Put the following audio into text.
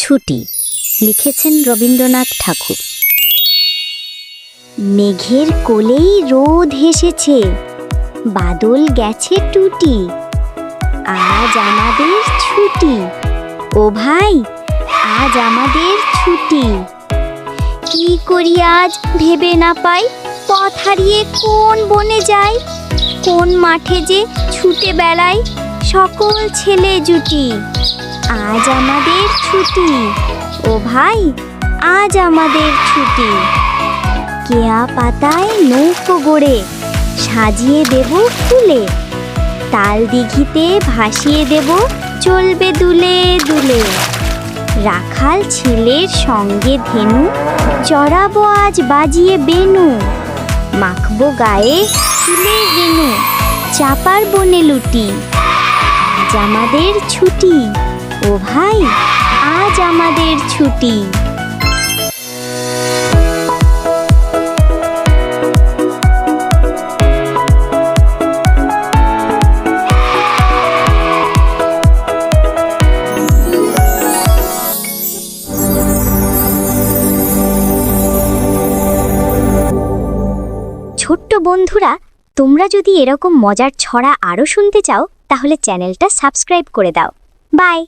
ছুটি। লিখেছেন রবীন্দ্রনাথ ঠাকুর। মেঘের কোলেই রোদ হেসেছে, বাদল গেছে টুটি, আজ আমাদের ছুটি। ও ভাই, আজ আমাদের ছুটি। কি করি আজ ভেবে না পাই, পথ হারিয়ে কোন বনে যাই, কোন মাঠে যে ছুটে বেড়াই, সকল ছেলে জুটি। আজ আমাদের ছুটি। ও ভাই, আজ আমাদের ছুটি। কেয়া পাতায় নৌকো গড়ে, সাজিয়ে দেব ফুলে। তাল দিঘিতে ভাসিয়ে দেব, চলবে দুলে দুলে। রাখাল ছেলের সঙ্গে ধেনু, চড়াবো আজ বাজিয়ে বেনু। মাখবো গায়ে ফুলের রেনু চাপার বনে লুটি। আজ আমাদের ছুটি। ও ভাই, আজ আমাদের ছুটি। ছোট্ট বন্ধুরা, তোমরা যদি এরকম মজার ছড়া আরও শুনতে চাও, তাহলে চ্যানেলটা সাবস্ক্রাইব করে দাও। বাই।